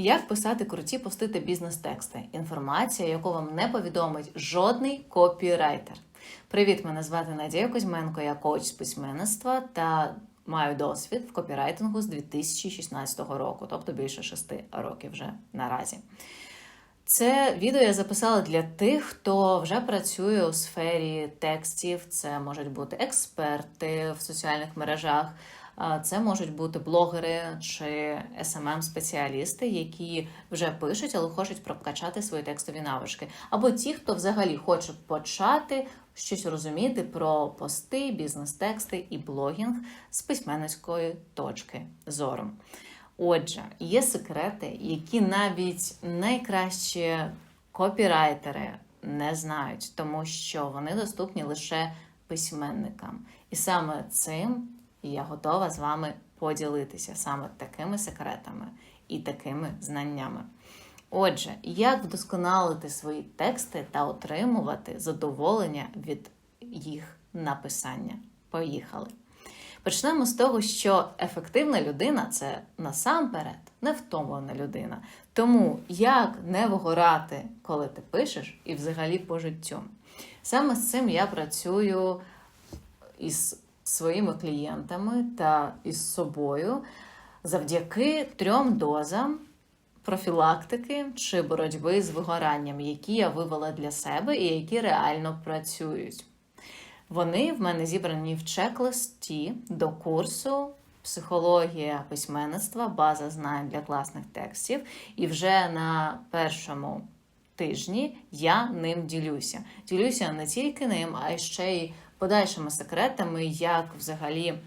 Як писати круті пости та бізнес-тексти? Інформація, яку вам не повідомить жодний копірайтер. Привіт, мене звати Надія Кузьменко, я коуч з письменництва та маю досвід в копірайтингу з 2016 року, тобто більше шести років вже наразі. Це відео я записала для тих, хто вже працює у сфері текстів. Це можуть бути експерти в соціальних мережах, це можуть бути блогери чи smm спеціалісти які вже пишуть, але хочуть прокачати свої текстові навички. Або ті, хто взагалі хоче почати щось розуміти про пости, бізнес-тексти і блогінг з письменницької точки зору. Отже, є секрети, які навіть найкращі копірайтери не знають, тому що вони доступні лише письменникам. І саме цим я готова з вами поділитися саме такими секретами і такими знаннями. Отже, як вдосконалити свої тексти та отримувати задоволення від їх написання? Поїхали! Почнемо з того, що ефективна людина це насамперед невтомлена людина. Тому як не вигорати, коли ти пишеш, і взагалі по життю. Саме з цим я працюю із своїми клієнтами та із собою завдяки трьом дозам профілактики чи боротьби з вигоранням, які я вивела для себе і які реально працюють. Вони в мене зібрані в чек-листі до курсу Психологія письменництва, база знань для класних текстів. І вже на першому тижні я ним ділюся. Ділюся не тільки ним, а й ще й подальшими секретами, як взагалі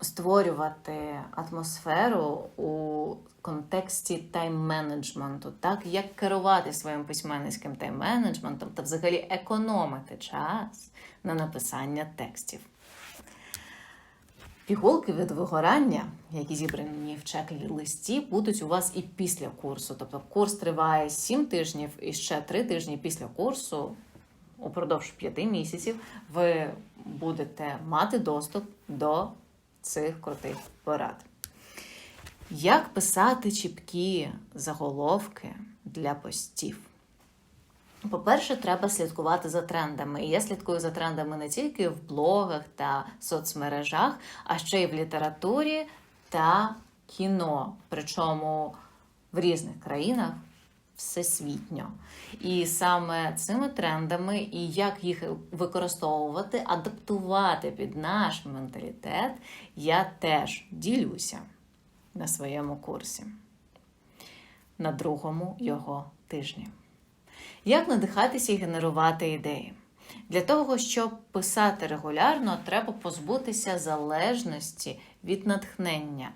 створювати атмосферу у контексті тайм-менеджменту, так як керувати своїм письменницьким тайм-менеджментом та взагалі економити час на написання текстів. Пігулки від вигорання, які зібрані в чек-листі, будуть у вас і після курсу. Тобто курс триває 7 тижнів і ще 3 тижні після курсу, упродовж 5 місяців, ви будете мати доступ до цих крутих порад. Як писати чіпкі заголовки для постів? По-перше, треба слідкувати за трендами. І я слідкую за трендами не тільки в блогах та соцмережах, а ще й в літературі та кіно, причому в різних країнах всесвітньо. І саме цими трендами і як їх використовувати, адаптувати під наш менталітет, я теж ділюся на своєму курсі, на другому його тижні. Як надихатися і генерувати ідеї? Для того, щоб писати регулярно, треба позбутися залежності від натхнення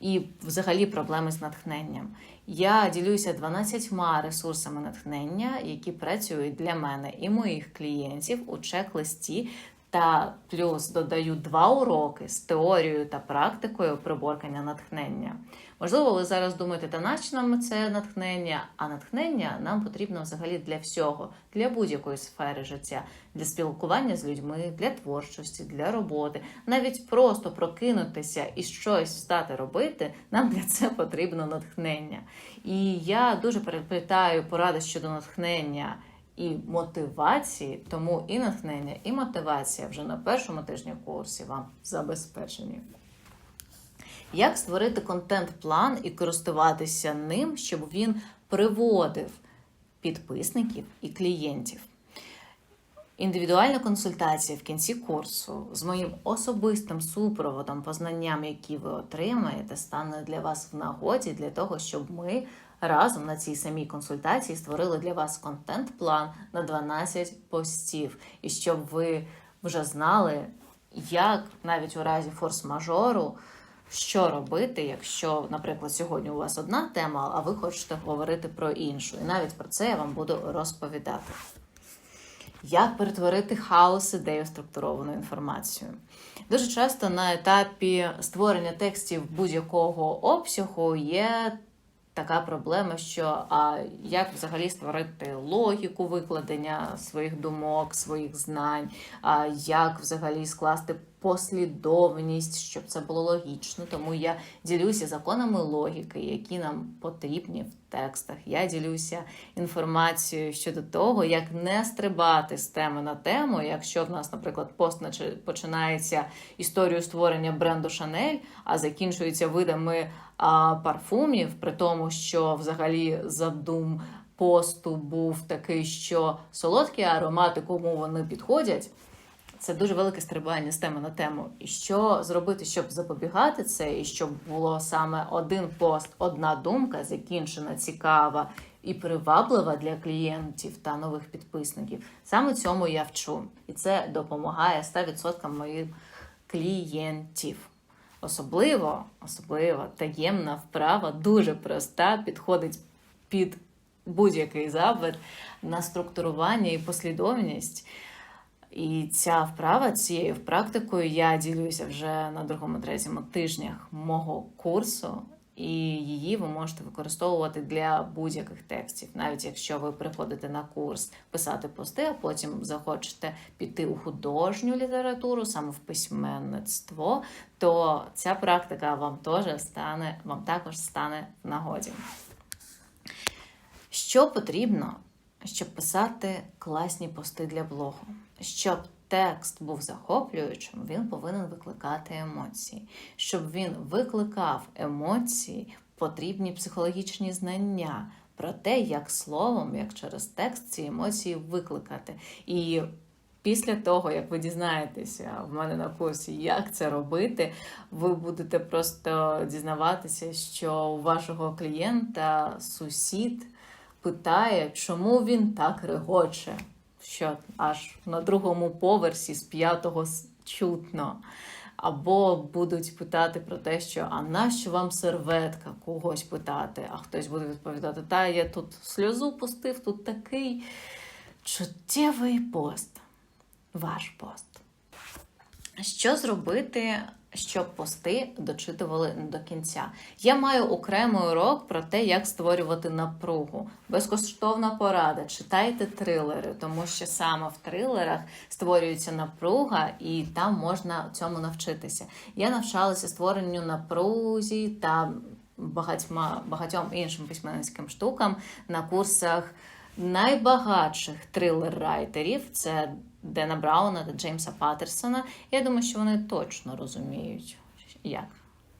і, взагалі, проблеми з натхненням. Я ділюся 12 ресурсами натхнення, які працюють для мене і моїх клієнтів у чек-листі. Та плюс додаю два уроки з теорією та практикою приборкання натхнення. Можливо, ви зараз думаєте, та нащо нам це натхнення? А натхнення нам потрібно взагалі для всього, для будь-якої сфери життя, для спілкування з людьми, для творчості, для роботи. Навіть просто прокинутися і щось стати робити, нам для це потрібно натхнення. І я дуже переплітаю поради щодо натхнення і мотивації, тому і натхнення, і мотивація вже на першому тижні курсі вам забезпечені. Як створити контент-план і користуватися ним, щоб він приводив підписників і клієнтів? Індивідуальна консультація в кінці курсу з моїм особистим супроводом по знанням, які ви отримаєте, стане для вас в нагоді для того, щоб ми разом на цій самій консультації створили для вас контент-план на 12 постів, і щоб ви вже знали, як навіть у разі форс-мажору. Що робити, якщо, наприклад, сьогодні у вас одна тема, а ви хочете говорити про іншу. І навіть про це я вам буду розповідати. Як перетворити хаос ідею структуровану інформацію? Дуже часто на етапі створення текстів будь-якого обсягу є така проблема, що а як взагалі створити логіку викладення своїх думок, своїх знань, а як взагалі скласти послідовність, щоб це було логічно. Тому я ділюся законами логіки, які нам потрібні в текстах. Я ділюся інформацією щодо того, як не стрибати з теми на тему. Якщо в нас, наприклад, пост починається історію створення бренду Шанель, а закінчується видами а, парфумів, при тому, що взагалі задум посту був такий, що солодкі аромати, кому вони підходять. Це дуже велике стрибання з теми на тему. І що зробити, щоб запобігати це, і щоб було саме один пост, одна думка, закінчена, цікава і приваблива для клієнтів та нових підписників. Саме цьому я вчу, і це допомагає 100% моїм клієнтів. Особливо, особливо таємна вправа, дуже проста, підходить під будь-який запит на структурування і послідовність. І ця вправа цією практикою я ділюся вже на другому третьому тижнях мого курсу, і її ви можете використовувати для будь-яких текстів, навіть якщо ви приходите на курс писати пости, а потім захочете піти у художню літературу, саме в письменництво, то ця практика вам теж стане, вам також стане в нагоді. Що потрібно, щоб писати класні пости для блогу? Щоб текст був захоплюючим, він повинен викликати емоції. Щоб він викликав емоції, потрібні психологічні знання про те, як словом, як через текст ці емоції викликати. І Після того, як ви дізнаєтеся в мене на курсі, як це робити, ви будете просто дізнаватися, що у вашого клієнта сусід питає, чому він так регоче, що аж на другому поверсі з п'ятого чутно. Або будуть питати про те, що а нащо вам серветка? Когось питати, а хтось буде відповідати: Та я тут сльозу пустив, тут такий чуттєвий пост. Ваш пост. Що зробити, щоб пости дочитували до кінця? Я маю окремий урок про те, як створювати напругу. Безкоштовна порада. Читайте трилери, тому що саме в трилерах створюється напруга, і там можна цьому навчитися. Я навчалася створенню напрузі та багатьма багатьом іншим письменницьким штукам на курсах найбагатших трилер-райтерів. Це Дена Брауна та Джеймса Паттерсона. Я думаю, що вони точно розуміють, як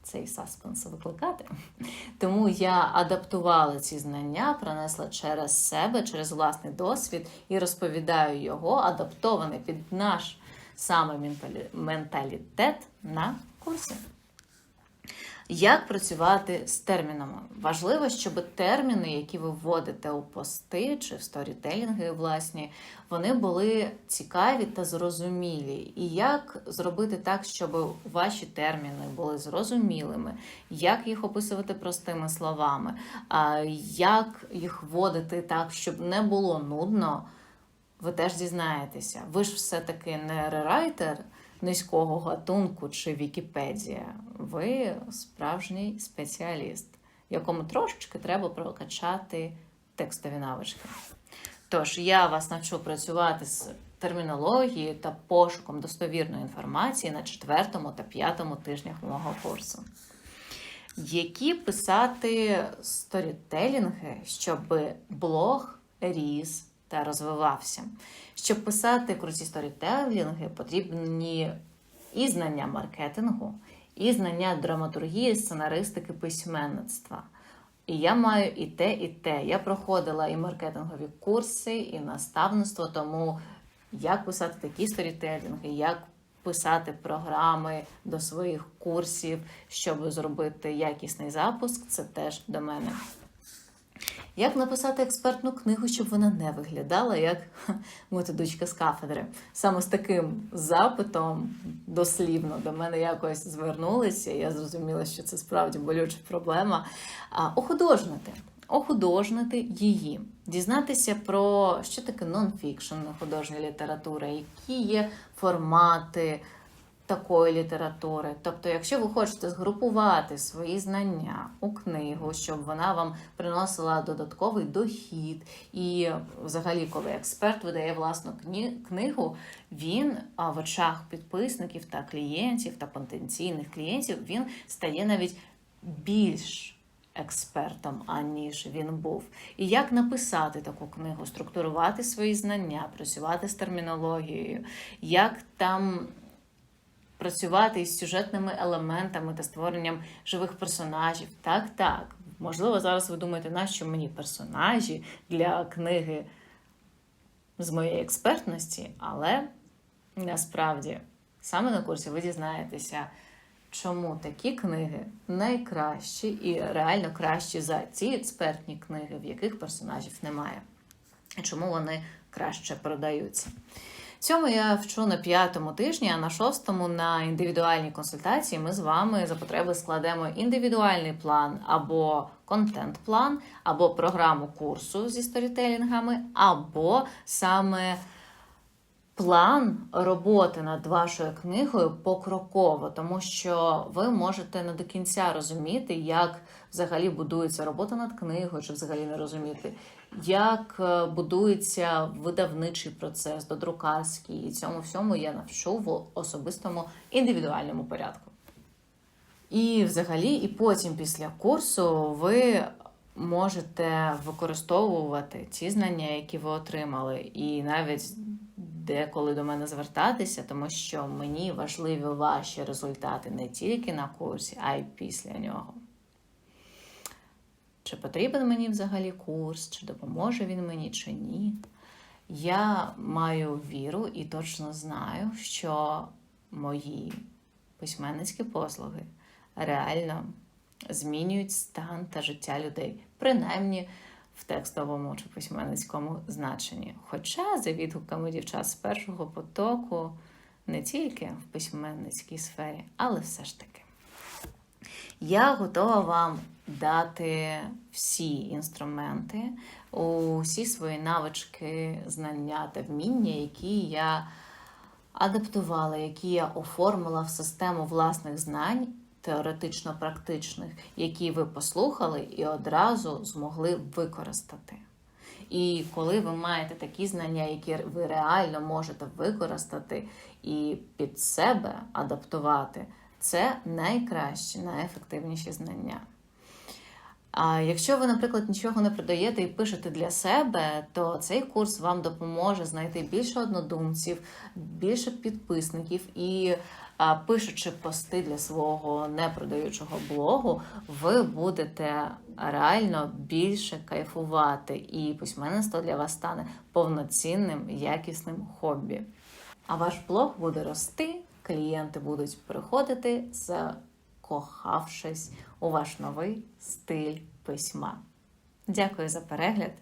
цей саспенс викликати. Тому я адаптувала ці знання, пронесла через себе, через власний досвід і розповідаю його, адаптований під наш саме менталітет на курсі. Як працювати з термінами? Важливо, щоб терміни, які ви вводите у пости чи в сторітелінги власні, вони були цікаві та зрозумілі. І як зробити так, щоб ваші терміни були зрозумілими, як їх описувати простими словами, як їх вводити так, щоб не було нудно, ви теж дізнаєтеся. Ви ж все-таки не рерайтер низького гатунку чи Вікіпедія. Ви справжній спеціаліст, якому трошечки треба прокачати текстові навички. Тож я вас навчу працювати з термінологією та пошуком достовірної інформації на четвертому та п'ятому тижнях мого курсу. Які писати сторітелінги, щоб блог ріс та розвивався? Щоб писати круті сторітелінги, потрібні і знання маркетингу, і знання драматургії, сценаристики, письменництва. І я маю і те, і те. Я проходила і маркетингові курси, і наставництво, тому як писати такі сторітелінги, як писати програми до своїх курсів, щоб зробити якісний запуск, це теж до мене. Як написати експертну книгу, щоб вона не виглядала як методичка з кафедри? Саме з таким запитом дослівно до мене якось звернулися. Я зрозуміла, що це справді болюча проблема. Охудожнити. Охудожнити її, дізнатися про що таке нонфікшн, художня література, які є формати такої літератури. Тобто, якщо ви хочете згрупувати свої знання у книгу, щоб вона вам приносила додатковий дохід, і взагалі, коли експерт видає власну книгу, він в очах підписників та клієнтів та потенційних клієнтів він стає навіть більш експертом, аніж він був. І як написати таку книгу, структурувати свої знання, працювати з термінологією, як там працювати із сюжетними елементами та створенням живих персонажів. Так, так. Можливо, зараз ви думаєте, нащо мені персонажі для книги з моєї експертності, але насправді саме на курсі ви дізнаєтеся, чому такі книги найкращі і реально кращі за ці експертні книги, в яких персонажів немає, і чому вони краще продаються. Цьому я вчу на п'ятому тижні, а на шостому на індивідуальній консультації ми з вами за потреби складемо індивідуальний план або контент-план, або програму курсу зі сторітелінгами, або саме план роботи над вашою книгою покроково, тому що ви можете не до кінця розуміти, як взагалі будується робота над книгою, чи взагалі не розуміти, як е, будується видавничий процес, додрукарський. І цьому всьому я навчу в особистому індивідуальному порядку. І взагалі, і потім після курсу ви можете використовувати ті знання, які ви отримали, і навіть деколи до мене звертатися, тому що мені важливі ваші результати не тільки на курсі, а й після нього. Чи потрібен мені взагалі курс, чи допоможе він мені, чи ні? Я маю віру і точно знаю, що мої письменницькі послуги реально змінюють стан та життя людей, принаймні в текстовому чи письменницькому значенні. Хоча, за відгуками дівчат з першого потоку, не тільки в письменницькій сфері, але все ж таки. Я готова вам дати всі інструменти, усі свої навички, знання та вміння, які я адаптувала, які я оформила в систему власних знань, теоретично-практичних, які ви послухали і одразу змогли використати. І коли ви маєте такі знання, які ви реально можете використати і під себе адаптувати, це найкращі, найефективніші знання. А якщо ви, наприклад, нічого не продаєте і пишете для себе, то цей курс вам допоможе знайти більше однодумців, більше підписників і пишучи пости для свого непродаючого блогу, ви будете реально більше кайфувати, і письменництво для вас стане повноцінним, якісним хобі. А ваш блог буде рости, клієнти будуть приходити, закохавшись у ваш новий стиль письма. Дякую за перегляд.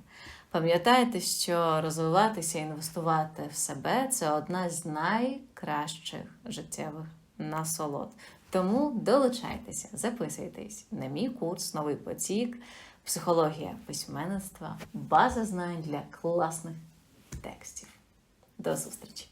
Пам'ятайте, що розвиватися і інвестувати в себе це одна з найкращих життєвих насолод. Тому долучайтеся, записуйтесь на мій курс Новий потік, психологія письменництва, база знань для класних текстів. До зустрічі!